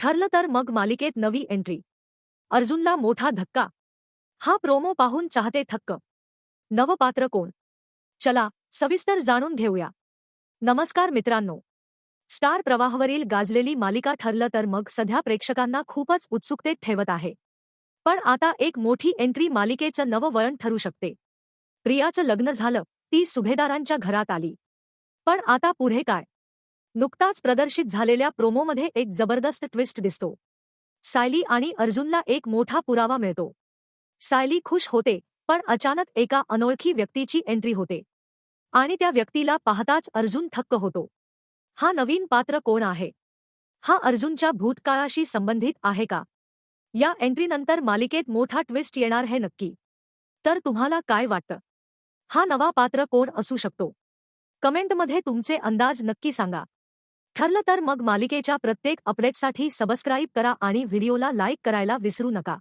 ठरलं तर मग मालिकेत नवी एंट्री. अर्जुनला मोठा धक्का. हा प्रोमो पाहून चाहते थक्क. नवपात्र कोण? चला सविस्तर जाणून घेऊया. नमस्कार मित्रांनो. स्टार प्रवाहावरील गाजलेली मालिका ठरलं तर मग सध्या प्रेक्षकांना खूपच उत्सुकतेत ठेवत आहे. पण आता एक मोठी एंट्री मालिकेचं नवं वळण ठरू शकते. प्रियाचं लग्न झालं ती सुभेदारांच्या घरात आली. पण आता पुढे काय? नुकताच प्रदर्शित झालेल्या प्रोमोमध्ये एक जबरदस्त ट्विस्ट दिसतो. सायली आणि अर्जुनला एक मोठा पुरावा मिळतो. सायली खुश होते पण अचानक एका अनोळखी व्यक्तीची एंट्री होते. आणि त्या व्यक्तीला पाहताच अर्जुन थक्क होतो. हा नवीन पात्र कोण आहे? हा अर्जुनच्या भूतकाळाशी संबंधित आहे का? या एंट्रीनंतर मालिकेत मोठा ट्विस्ट येणार हे नक्की. तर तुम्हाला काय वाटतं? हा नवा पात्र कोण असू शकतो? कमेंटमध्ये तुमचे अंदाज नक्की सांगा. ठरलं तर मग मालिकेच्या प्रत्येक अपडेटसाठी सबस्क्राईब करा आणि व्हिडिओला लाईक करायला विसरू नका.